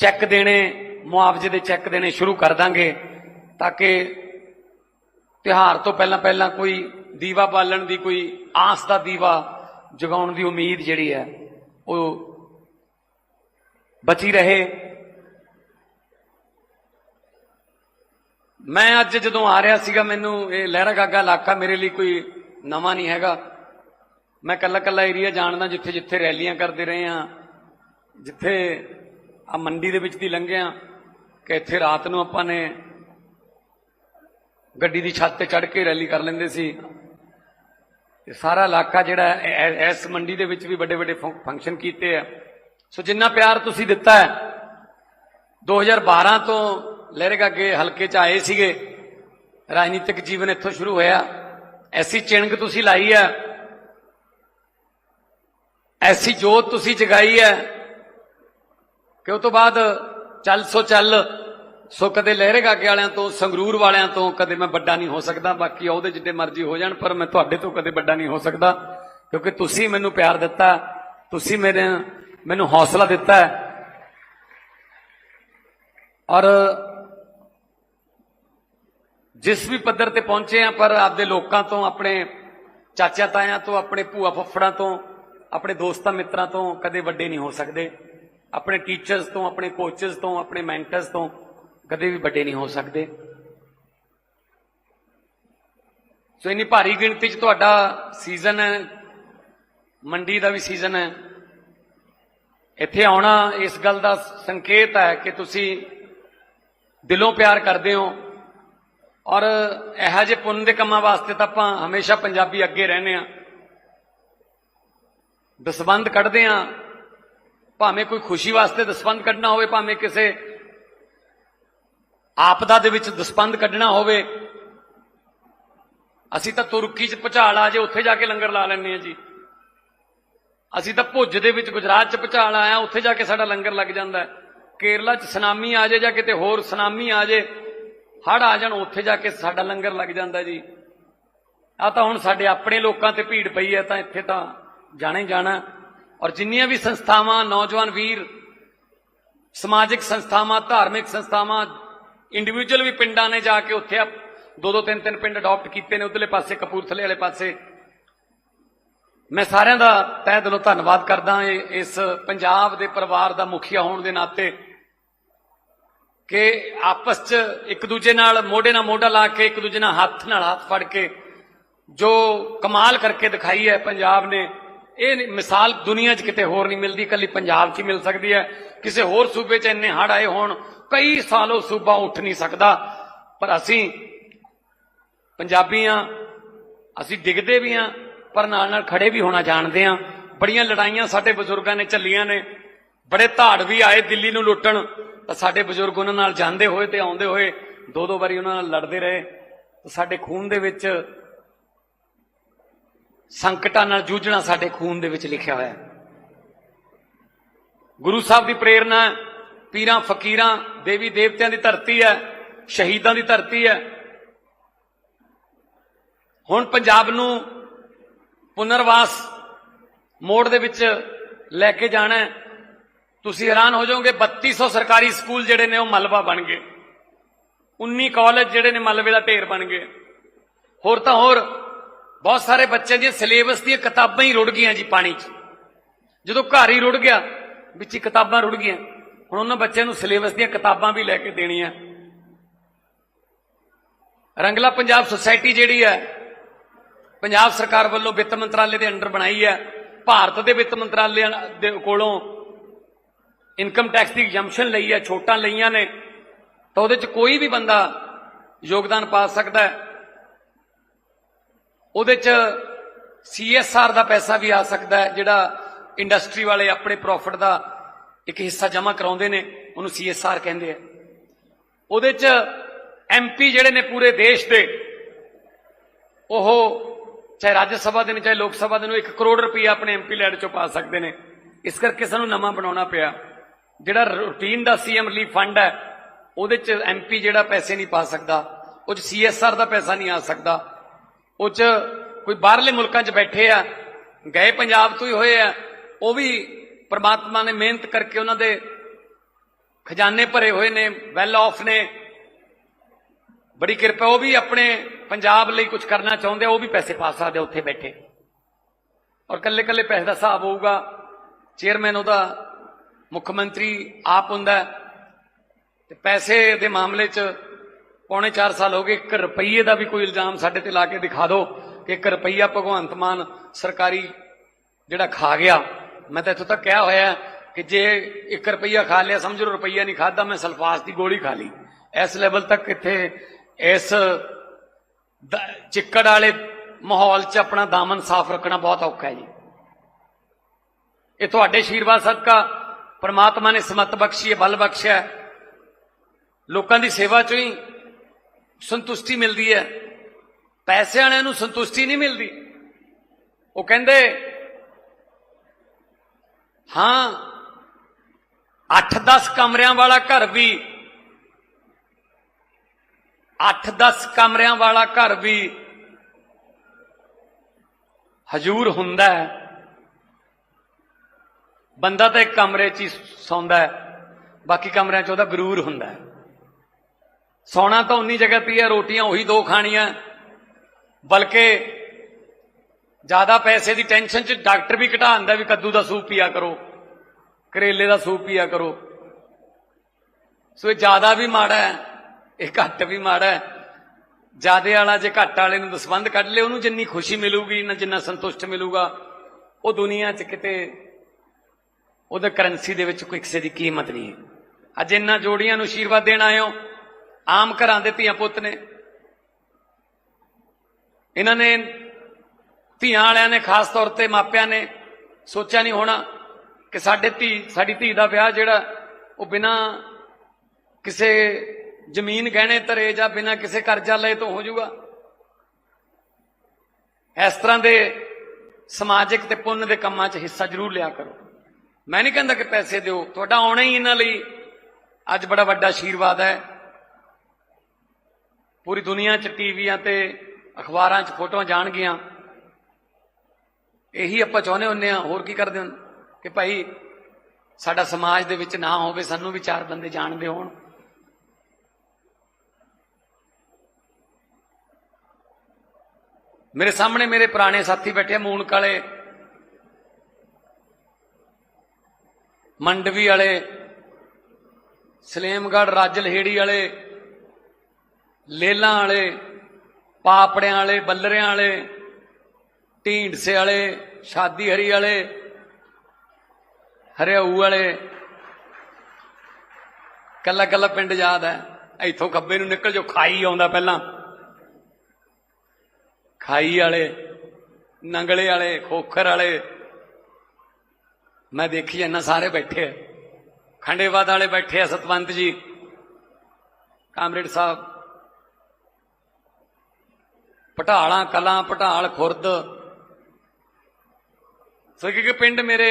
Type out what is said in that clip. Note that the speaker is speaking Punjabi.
ਚੈੱਕ ਦੇਣੇ, ਮੁਆਵਜ਼ੇ ਦੇ ਚੈੱਕ ਦੇਣੇ ਸ਼ੁਰੂ ਕਰ ਦਾਂਗੇ ਤਾਂ ਕਿ ਤਿਉਹਾਰ ਤੋਂ ਪਹਿਲਾਂ ਪਹਿਲਾਂ ਕੋਈ ਦੀਵਾ ਬਾਲਣ ਦੀ ਕੋਈ ਆਸ ਦਾ ਦੀਵਾ ਜਗਾਉਣ ਦੀ ਉਮੀਦ ਜਿਹੜੀ ਹੈ, ਉਹ ਬਚੀ ਰਹੇ। ਮੈਂ ਅੱਜ ਜਦੋਂ ਆ ਰਿਹਾ ਸੀਗਾ, ਮੈਨੂੰ ਇਹ ਲਹਿਰਾ ਗਾਗਾ ਇਲਾਕਾ ਮੇਰੇ ਲਈ ਕੋਈ ਨਵਾਂ ਨਹੀਂ ਹੈਗਾ। ਮੈਂ ਕੱਲਾ ਕੱਲਾ ਏਰੀਆ ਜਾਣਦਾ ਜਿੱਥੇ ਜਿੱਥੇ ਰੈਲੀਆਂ ਕਰਦੇ ਰਹੇ ਆ ਜਿੱਥੇ ਆ ਮੰਡੀ ਦੇ ਵਿੱਚ ਦੀ ਲੰਘਿਆ ਕਿ ਇੱਥੇ ਰਾਤ ਨੂੰ ਆਪਾਂ ਨੇ ਗੱਡੀ ਦੀ ਛੱਤ ਤੇ ਚੜ੍ਹ ਕੇ ਰੈਲੀ ਕਰ ਲੈਂਦੇ ਸੀ। ਤੇ ਸਾਰਾ ਇਲਾਕਾ ਜਿਹੜਾ ਇਸ ਮੰਡੀ ਦੇ ਵਿੱਚ ਵੀ ਵੱਡੇ ਵੱਡੇ ਫੰਕਸ਼ਨ ਕੀਤੇ ਆ। ਸੋ ਜਿੰਨਾ ਪਿਆਰ ਤੁਸੀਂ ਦਿੱਤਾ ਹੈ 2012 ਤੋਂ ਲਹਿਰੇਗਾ ਅੱਗੇ ਹਲਕੇ ਚ ਆਏ ਸੀਗੇ। ਰਾਜਨੀਤਿਕ ਜੀਵਨ ਇੱਥੋਂ ਸ਼ੁਰੂ ਹੋਇਆ। ਐਸੀ ਚਿਣਗ ਤੁਸੀਂ ਲਾਈ ਹੈ। ਐਸੀ ਜੋਤ ਤੁਸੀਂ ਜਗਾਈ ਹੈ। ਕਿ ਉਹ ਤੋਂ ਬਾਅਦ ਚੱਲ ਸੋ ਚੱਲ, ਸੋ ਕਦੇ ਲਹਿਰੇਗਾਗੇ ਵਾਲਿਆਂ ਤੋਂ, ਸੰਗਰੂਰ ਵਾਲਿਆਂ ਤੋਂ ਕਦੇ ਮੈਂ ਵੱਡਾ ਨਹੀਂ ਹੋ ਸਕਦਾ, ਬਾਕੀ ਉਹਦੇ ਜਿੱਡੇ ਮਰਜ਼ੀ ਹੋ ਜਾਣ, ਪਰ ਮੈਂ ਤੁਹਾਡੇ ਤੋਂ ਕਦੇ ਵੱਡਾ ਨਹੀਂ ਹੋ ਸਕਦਾ, ਕਿਉਂਕਿ ਤੁਸੀਂ ਮੈਨੂੰ ਪਿਆਰ ਦਿੱਤਾ, ਤੁਸੀਂ ਮੇਰੇ, ਮੈਨੂੰ ਹੌਸਲਾ ਦਿੱਤਾ ਔਰ ਜਿਸ ਵੀ ਪੱਧਰ ਤੇ ਪਹੁੰਚੇ ਆ, ਪਰ ਆਪਦੇ ਲੋਕਾਂ ਤੋਂ, ਆਪਣੇ ਚਾਚਾ ਤਾਇਆਂ ਤੋਂ, ਆਪਣੇ ਭੂਆ ਫੁੱਫੜਾਂ ਤੋਂ, ਆਪਣੇ ਦੋਸਤਾਂ ਮਿੱਤਰਾਂ ਤੋਂ ਕਦੇ ਵੱਡੇ ਨਹੀਂ ਹੋ ਸਕਦੇ। ਆਪਣੇ ਟੀਚਰਸ ਤੋਂ, ਆਪਣੇ ਕੋਚਸ ਤੋਂ, ਆਪਣੇ ਮੈਂਟਰਸ ਤੋਂ ਕਦੇ ਵੀ ਵੱਡੇ ਨਹੀਂ ਹੋ ਸਕਦੇ। ਸੋ ਇੰਨੀ ਭਾਰੀ ਗਿਣਤੀ 'ਚ ਤੁਹਾਡਾ ਸੀਜ਼ਨ ਹੈ ਮੰਡੀ ਦਾ ਵੀ ਸੀਜ਼ਨ ਹੈ। ਇੱਥੇ ਆਉਣਾ, ਇਸ ਗੱਲ ਦਾ ਸੰਕੇਤ ਹੈ ਕਿ ਤੁਸੀਂ ਦਿਲੋਂ ਪਿਆਰ ਕਰਦੇ ਹੋ ਔਰ ਇਹੋ ਜਿਹੇ ਪੁੰਨ ਦੇ ਕੰਮਾਂ ਵਾਸਤੇ ਤਾਂ ਆਪਾਂ ਹਮੇਸ਼ਾ ਪੰਜਾਬੀ ਅੱਗੇ ਰਹਿੰਦੇ ਆ ਦਸਵੰਦ ਕੱਢਦੇ ਆ ਭਾਵੇਂ ਕੋਈ ਖੁਸ਼ੀ ਵਾਸਤੇ ਦਸਵੰਦ ਕੱਢਣਾ ਹੋਵੇ, ਭਾਵੇਂ ਕਿਸੇ ਆਪਦਾ ਦੇ ਵਿੱਚ ਦਸਵੰਦ ਕੱਢਣਾ ਹੋਵੇ, ਅਸੀਂ ਤਾਂ ਤੁਰਕੀ 'ਚ ਭੁਚਾਲ ਆ ਜੇ, ਉੱਥੇ ਜਾ ਕੇ ਲੰਗਰ ਲਾ ਲੈਂਦੇ ਆ ਜੀ। ਅਸੀਂ ਤਾਂ ਭੁੱਜ ਦੇ ਵਿੱਚ ਗੁਜਰਾਤ 'ਚ ਭੁਚਾਲ ਆਇਆ, ਉੱਥੇ ਜਾ ਕੇ ਸਾਡਾ ਲੰਗਰ ਲੱਗ ਜਾਂਦਾ। ਕੇਰਲਾ 'ਚ ਸੁਨਾਮੀ ਆ ਜੇ ਜਾਂ ਕਿਤੇ ਹੋਰ ਸੁਨਾਮੀ ਆ ਜੇ ਹੜ ਆ ਜਾਣ, ਉੱਥੇ ਜਾ ਕੇ ਸਾਡਾ ਲੰਗਰ ਲੱਗ ਜਾਂਦਾ ਜੀ। ਆ ਤਾਂ ਹੁਣ ਸਾਡੇ ਆਪਣੇ ਲੋਕਾਂ ਤੇ ਭੀੜ ਪਈ ਹੈ, ਤਾਂ ਇੱਥੇ ਤਾਂ ਜਾਣਾ ਹੀ ਜਾਣਾ। ਔਰ ਜਿੰਨੀਆਂ ਵੀ ਸੰਸਥਾਵਾਂ, ਨੌਜਵਾਨ ਵੀਰ, ਸਮਾਜਿਕ ਸੰਸਥਾਵਾਂ, ਧਾਰਮਿਕ ਸੰਸਥਾਵਾਂ ਇੰਡੀਵਿਜੂਅਲ ਵੀ ਪਿੰਡਾਂ ਨੇ ਜਾ ਕੇ ਉੱਥੇ ਦੋ ਦੋ ਤਿੰਨ ਤਿੰਨ ਪਿੰਡ ਅਡਾਪਟ ਕੀਤੇ ਨੇ, ਉਧਰਲੇ ਪਾਸੇ ਕਪੂਰਥਲੇ ਵਾਲੇ ਪਾਸੇ। ਮੈਂ ਸਾਰਿਆਂ ਦਾ ਤਹਿ ਦਿਲੋਂ ਧੰਨਵਾਦ ਕਰਦਾ ਇਹ- ਇਸ ਪੰਜਾਬ ਦੇ ਪਰਿਵਾਰ ਦਾ ਮੁਖੀਆ ਹੋਣ ਦੇ ਨਾਤੇ ਕਿ ਆਪਸ 'ਚ ਇੱਕ ਦੂਜੇ ਨਾਲ ਮੋਢੇ ਨਾਲ ਮੋਢਾ ਲਾ ਕੇ, ਇੱਕ ਦੂਜੇ ਨਾਲ ਹੱਥ ਨਾਲ ਹੱਥ ਫੜ ਕੇ ਜੋ ਕਮਾਲ ਕਰਕੇ ਦਿਖਾਈ ਹੈ ਪੰਜਾਬ ਨੇ ਇਹ ਮਿਸਾਲ ਦੁਨੀਆ 'ਚ ਕਿਤੇ ਹੋਰ ਨਹੀਂ ਮਿਲਦੀ ਕੱਲੀ ਪੰਜਾਬ 'ਚ ਹੀ ਮਿਲ ਸਕਦੀ ਹੈ। ਕਿਸੇ ਹੋਰ ਸੂਬੇ 'ਚ ਇੰਨੇ ਹੜ ਆਏ ਹੋਣ, ਕਈ ਸਾਲੋਂ ਸੂਬਾ ਉੱਠ ਨਹੀਂ ਸਕਦਾ। ਪਰ ਅਸੀਂ ਪੰਜਾਬੀ ਹਾਂ, ਅਸੀਂ ਡਿੱਗਦੇ ਵੀ ਹਾਂ, ਪਰ ਨਾਲ ਨਾਲ ਖੜੇ ਵੀ ਹੋਣਾ ਜਾਣਦੇ ਹਾਂ। ਬੜੀਆਂ ਲੜਾਈਆਂ ਸਾਡੇ ਬਜ਼ੁਰਗਾਂ ਨੇ ਚੱਲੀਆਂ ਨੇ। ਬੜੇ ਧਾੜ ਵੀ ਆਏ ਦਿੱਲੀ ਨੂੰ ਲੁੱਟਣ। ਤਾਂ ਸਾਡੇ ਬਜ਼ੁਰਗ ਉਹਨਾਂ ਨਾਲ ਜਾਂਦੇ ਹੋਏ ਤੇ ਆਉਂਦੇ ਹੋਏ ਦੋ ਦੋ ਵਾਰੀ ਉਹਨਾਂ ਨਾਲ ਲੜਦੇ ਰਹੇ। ਸਾਡੇ ਖੂਨ ਦੇ ਵਿੱਚ ਸੰਕਟਾਂ ਨਾਲ ਜੂਝਣਾ ਸਾਡੇ ਖੂਨ ਦੇ ਵਿੱਚ ਲਿਖਿਆ ਹੋਇਆ ਹੈ। ਗੁਰੂ ਸਾਹਿਬ ਦੀ ਪ੍ਰੇਰਣਾ ਪੀਰਾਂ, ਫਕੀਰਾਂ, ਦੇਵੀ ਦੇਵਤਿਆਂ ਦੀ ਧਰਤੀ ਹੈ, ਸ਼ਹੀਦਾਂ ਦੀ ਧਰਤੀ ਹੈ। ਹੁਣ ਪੰਜਾਬ ਨੂੰ ਪੁਨਰਵਾਸ ਮੋੜ ਦੇ ਵਿੱਚ ਲੈ ਕੇ ਜਾਣਾ ਤੁਸੀਂ ਹੈਰਾਨ ਹੋ ਜਾਓਗੇ 3200 ਸਰਕਾਰੀ ਸਕੂਲ ਜਿਹੜੇ ਨੇ ਉਹ ਮਲਬਾ ਬਣ ਗਏ। 19 ਕਾਲਜ ਜਿਹੜੇ ਨੇ ਮਲਬੇ ਦਾ ਢੇਰ ਬਣ ਗਏ। ਹੋਰ ਤਾਂ ਹੋਰ ਬਹੁਤ ਸਾਰੇ ਬੱਚਿਆਂ ਦੀਆਂ ਸਿਲੇਬਸ ਦੀਆਂ ਕਿਤਾਬਾਂ ਹੀ ਰੁੜ ਗਈਆਂ ਜੀ ਪਾਣੀ 'ਚ। ਜਦੋਂ ਘਰ ਹੀ ਰੁੜ ਗਿਆ, ਵਿੱਚ ਹੀ ਕਿਤਾਬਾਂ ਰੁੜ ਗਈਆਂ, ਹੁਣ ਉਹਨਾਂ ਬੱਚਿਆਂ ਨੂੰ ਸਿਲੇਬਸ ਦੀਆਂ ਕਿਤਾਬਾਂ ਵੀ ਲੈ ਕੇ ਦੇਣੀਆਂ। ਰੰਗਲਾ ਪੰਜਾਬ ਸੁਸਾਇਟੀ ਜਿਹੜੀ ਹੈ, ਪੰਜਾਬ ਸਰਕਾਰ ਵੱਲੋਂ ਵਿੱਤ ਮੰਤਰਾਲੇ ਦੇ ਅੰਡਰ ਬਣਾਈ ਹੈ। ਭਾਰਤ ਦੇ ਵਿੱਤ ਮੰਤਰਾਲੇ ਦੇ ਕੋਲੋਂ ਇਨਕਮ ਟੈਕਸ ਦੀ ਐਗਜ਼ੈਂਪਸ਼ਨ ਲਈ ਹੈ, ਛੋਟਾਂ ਲਈਆਂ ਨੇ, ਤਾਂ ਉਹਦੇ ਚ ਕੋਈ ਵੀ ਬੰਦਾ ਯੋਗਦਾਨ ਪਾ ਸਕਦਾ ਹੈ। ਉਹਦੇ ਚ ਸੀਐਸਆਰ ਦਾ ਪੈਸਾ ਵੀ ਆ ਸਕਦਾ ਹੈ, ਜਿਹੜਾ ਇੰਡਸਟਰੀ ਵਾਲੇ ਆਪਣੇ ਪ੍ਰੋਫਿਟ ਦਾ ਇੱਕ ਹਿੱਸਾ ਜਮ੍ਹਾਂ ਕਰਾਉਂਦੇ ਨੇ, ਉਹਨੂੰ ਸੀਐਸਆਰ ਕਹਿੰਦੇ ਆ। ਉਹਦੇ ਚ ਐਮਪੀ ਜਿਹੜੇ ਨੇ ਪੂਰੇ ਦੇਸ਼ ਦੇ, ਉਹ ਚਾਹੇ ਰਾਜ ਸਭਾ ਦੇ ਨੇ, ਚਾਹੇ ਲੋਕ ਸਭਾ ਦੇ ਨੂੰ 1 ਕਰੋੜ ਰੁਪਏ ਆਪਣੇ ਐਮਪੀ ਲੈਡ ਚੋਂ ਪਾ ਸਕਦੇ ਨੇ। ਇਸ ਕਰਕੇ ਸਾਨੂੰ ਨਵਾਂ ਬਣਾਉਣਾ ਪਿਆ। ਜਿਹੜਾ ਰੂਟੀਨ ਦਾ ਸੀਐਮ ਰਿਲੀਫ ਫੰਡ ਹੈ, ਉਹਦੇ ਚ ਐਮਪੀ ਜਿਹੜਾ ਪੈਸੇ ਨਹੀਂ ਪਾ ਸਕਦਾ, ਉਹ ਚ ਸੀਐਸਆਰ ਦਾ ਪੈਸਾ ਨਹੀਂ ਆ ਸਕਦਾ। ਉਹ ਚ ਕੋਈ ਬਾਹਰਲੇ ਮੁਲਕਾਂ 'ਚ ਬੈਠੇ ਆ, ਗਏ ਪੰਜਾਬ ਤੋਂ ਹੀ ਹੋਏ ਆ, ਉਹ ਵੀ ਪ੍ਰਮਾਤਮਾ ਨੇ ਮਿਹਨਤ ਕਰਕੇ ਉਹਨਾਂ ਦੇ ਖਜ਼ਾਨੇ ਭਰੇ ਹੋਏ ਨੇ ਵੈਲ ਆਫ ਨੇ ਬੜੀ ਕਿਰਪਾ, ਉਹ ਵੀ ਆਪਣੇ ਪੰਜਾਬ ਲਈ ਕੁਝ ਕਰਨਾ ਚਾਹੁੰਦੇ ਆ, ਉਹ ਵੀ ਪੈਸੇ ਪਾ ਸਕਦੇ ਉੱਥੇ ਬੈਠੇ ਔਰ ਕੱਲੇ ਕੱਲੇ ਪੈਸੇ ਦਾ ਹਿਸਾਬ ਹੋਊਗਾ, ਚੇਅਰਮੈਨ ਉਹਦਾ, ਮੁੱਖ ਮੰਤਰੀ ਆਪ ਹੁੰਦਾ ਹੈ। ਤੇ ਪੈਸੇ ਦੇ ਮਾਮਲੇ 'ਚ ਪੌਣੇ 4 ਸਾਲ ਹੋ ਗਏ 1 ਰੁਪਈਏ ਦਾ ਵੀ ਕੋਈ ਇਲਜ਼ਾਮ ਸਾਡੇ ਤੇ ਲਾ ਕੇ ਦਿਖਾ ਦਿਓ ਕਿ 1 ਰੁਪਈਆ ਭਗਵੰਤ ਮਾਨ ਸਰਕਾਰੀ ਜਿਹੜਾ ਖਾ ਗਿਆ। ਮੈਂ ਤਾਂ ਇੱਥੋਂ ਤੱਕ ਕਿਹਾ ਹੋਇਆ ਕਿ ਜੇ 1 ਰੁਪਈਆ ਖਾ ਲਿਆ, ਸਮਝ ਲਓ ਰੁਪਈਆ ਨਹੀਂ ਖਾਦਾ ਮੈਂ ਸਲਫਾਸ ਦੀ ਗੋਲੀ ਖਾ ਲਈ। ਇਸ ਲੈਵਲ ਤੱਕ ਇੱਥੇ ਇਸ ਚਿੱਕੜ ਵਾਲੇ ਮਾਹੌਲ 'ਚ ਆਪਣਾ ਦਾਮਨ ਸਾਫ਼ ਰੱਖਣਾ ਬਹੁਤ ਔਖਾ ਹੈ ਜੀ। ਇਹ ਤੁਹਾਡੇ ਆਸ਼ੀਰਵਾਦ ਸਦਕਾ ਪ੍ਰਮਾਤਮਾ ਨੇ ਸਮਤ ਬਖਸ਼ੀ ਹੈ, ਬਲ ਬਖਸ਼ਿਆ ਲੋਕਾਂ ਦੀ ਸੇਵਾ ਚੋਂ ਹੀ ਸੰਤੁਸ਼ਟੀ ਮਿਲਦੀ ਹੈ। ਪੈਸੇ ਵਾਲਿਆਂ ਨੂੰ ਸੰਤੁਸ਼ਟੀ ਨਹੀਂ ਮਿਲਦੀ। ਉਹ ਕਹਿੰਦੇ, ਹਾਂ 8-10 ਕਮਰਿਆਂ ਵਾਲਾ ਘਰ ਵੀ 8-10 ਕਮਰਿਆਂ ਵਾਲਾ ਘਰ ਵੀ ਹਜੂਰ ਹੁੰਦਾ ਹੈ। ਬੰਦਾ ਤਾਂ ਇੱਕ ਕਮਰੇ 'ਚ ਹੀ ਸੌਂਦਾ ਹੈ, ਬਾਕੀ ਕਮਰਿਆਂ 'ਚ ਉਹਦਾ ਗਰੂਰ ਹੁੰਦਾ ਹੈ। ਸੌਣਾ ਤਾਂ ਉਨੀ ਜਗ੍ਹਾ ਤੇ ਹੈ ਰੋਟੀਆਂ ਉਹੀ ਦੋ ਖਾਣੀਆਂ। ਬਲਕਿ ਜ਼ਿਆਦਾ ਪੈਸੇ ਦੀ ਟੈਨਸ਼ਨ 'ਚ ਡਾਕਟਰ ਵੀ ਘਟਾਉਂਦਾ ਵੀ ਕੱਦੂ ਦਾ ਸੂਪ ਪੀਆ ਕਰੋ, ਕਰੇਲੇ ਦਾ ਸੂਪ ਪੀਆ ਕਰੋ। ਸੋ ਇਹ ਜ਼ਿਆਦਾ ਵੀ ਮਾੜਾ ਹੈ, ਇਹ ਘੱਟ ਵੀ ਮਾੜਾ ਹੈ। ਜਿਆਦੇ ਵਾਲਾ ਜੇ ਘੱਟ ਵਾਲੇ ਨੂੰ ਦਸਵੰਦ ਕੱਢ ਲੇ, ਉਹਨੂੰ ਜਿੰਨੀ ਖੁਸ਼ੀ ਮਿਲੂਗੀ, ਨਾ ਜਿੰਨਾ ਸੰਤੁਸ਼ਟ ਮਿਲੂਗਾ, ਉਹ ਦੁਨੀਆ 'ਚ ਕਿਤੇ ਉਹਦੇ ਕਰੰਸੀ ਦੇ ਵਿੱਚ ਕੋਈ ਕਿਸੇ ਦੀ ਕੀਮਤ ਨਹੀਂ ਹੈ। ਅੱਜ ਇਹਨਾਂ ਜੋੜੀਆਂ ਨੂੰ ਆਸ਼ੀਰਵਾਦ ਦੇਣ ਆਏ ਹੋ ਆਮ ਘਰਾਂ ਦੇ ਧੀਆਂ ਪੁੱਤ ਨੇ। ਇਹਨਾਂ ਨੇ ਧੀਆਂ ਵਾਲਿਆਂ ਨੇ ਖਾਸ ਤੌਰ ਤੇ ਮਾਪਿਆਂ ਨੇ ਸੋਚਿਆ ਨਹੀਂ ਹੋਣਾ ਕਿ ਸਾਡੇ ਧੀ, ਸਾਡੀ ਧੀ ਦਾ ਵਿਆਹ ਜਿਹੜਾ ਉਹ ਬਿਨਾ ਕਿਸੇ ਜ਼ਮੀਨ ਗਹਿਣੇ ਧਰੇ ਜਾਂ ਬਿਨਾ ਕਿਸੇ ਕਰਜ਼ਾ ਲਏ ਤੋਂ ਹੋ ਜਾਊਗਾ। ਇਸ ਤਰ੍ਹਾਂ ਦੇ ਸਮਾਜਿਕ ਤੇ ਪੁੰਨ ਦੇ ਕੰਮਾਂ 'ਚ ਹਿੱਸਾ ਜ਼ਰੂਰ ਲਿਆ ਕਰੋ। ਮੈਂ ਨਹੀਂ ਕਹਿੰਦਾ ਕਿ ਪੈਸੇ ਦਿਓ, ਤੁਹਾਡਾ ਆਉਣਾ ਹੀ ਇਹਨਾਂ ਲਈ ਅੱਜ ਬੜਾ ਵੱਡਾ ਆਸ਼ੀਰਵਾਦ ਹੈ। ਪੂਰੀ ਦੁਨੀਆ 'ਚ ਟੀਵੀਆਂ ਤੇ ਅਖਬਾਰਾਂ 'ਚ ਫੋਟੋਆਂ ਜਾਣਗੀਆਂ। ਇਹੀ ਆਪਾਂ ਚਾਹੁੰਦੇ ਹੁੰਨੇ ਆ ਹੋਰ ਕੀ ਕਰਦੇ ਹਾਂ ਕਿ ਭਾਈ ਸਾਡਾ ਸਮਾਜ ਦੇ ਵਿੱਚ ਨਾ ਹੋਵੇ, ਸਾਨੂੰ ਵੀ ਚਾਰ ਬੰਦੇ ਜਾਣਦੇ ਹੋਣ। ਮੇਰੇ ਸਾਹਮਣੇ ਮੇਰੇ ਪੁਰਾਣੇ ਸਾਥੀ ਬੈਠੇ ਆ, ਮੂਨਕ ਵਾਲੇ, ਮੰਡਵੀ ਵਾਲੇ, ਸਲੇਮਗੜ੍ਹ, ਰਾਜਲਹੇੜੀ ਵਾਲੇ। ਲੇਲਾਂ ਵਾਲੇ, ਪਾਪੜਿਆਂ ਵਾਲੇ, ਬੱਲਰਿਆਂ ਵਾਲੇ, ਢੀਂਡਸੇ ਵਾਲੇ, ਸ਼ਾਦੀ ਹਰੀ ਵਾਲੇ, ਹਰਿਆਊ ਵਾਲੇ। ਕੱਲਾ ਕੱਲਾ ਪਿੰਡ ਯਾਦ ਹੈ। ਇੱਥੋਂ ਖੱਬੇ ਨੂੰ ਨਿਕਲ ਜੋ ਖਾਈ ਆਉਂਦਾ ਪਹਿਲਾਂ। ਖਾਈ ਵਾਲੇ, ਨੰਗਲੇ ਵਾਲੇ, ਖੋਖਰ ਵਾਲੇ। ਮੈਂ ਦੇਖੀ ਜਾਂਦਾ, ਸਾਰੇ ਬੈਠੇ ਆ। ਖੰਡੇਵਾਦ ਵਾਲੇ ਬੈਠੇ ਆ, ਸਤਵੰਤ ਜੀ। ਕਾਮਰੇਡ ਸਾਹਿਬ ਪਟਾਲਾਂ ਕਲਾਂ ਪਟਾਲ ਖੁਰਦ। ਸੋ ਕਿ ਪਿੰਡ ਮੇਰੇ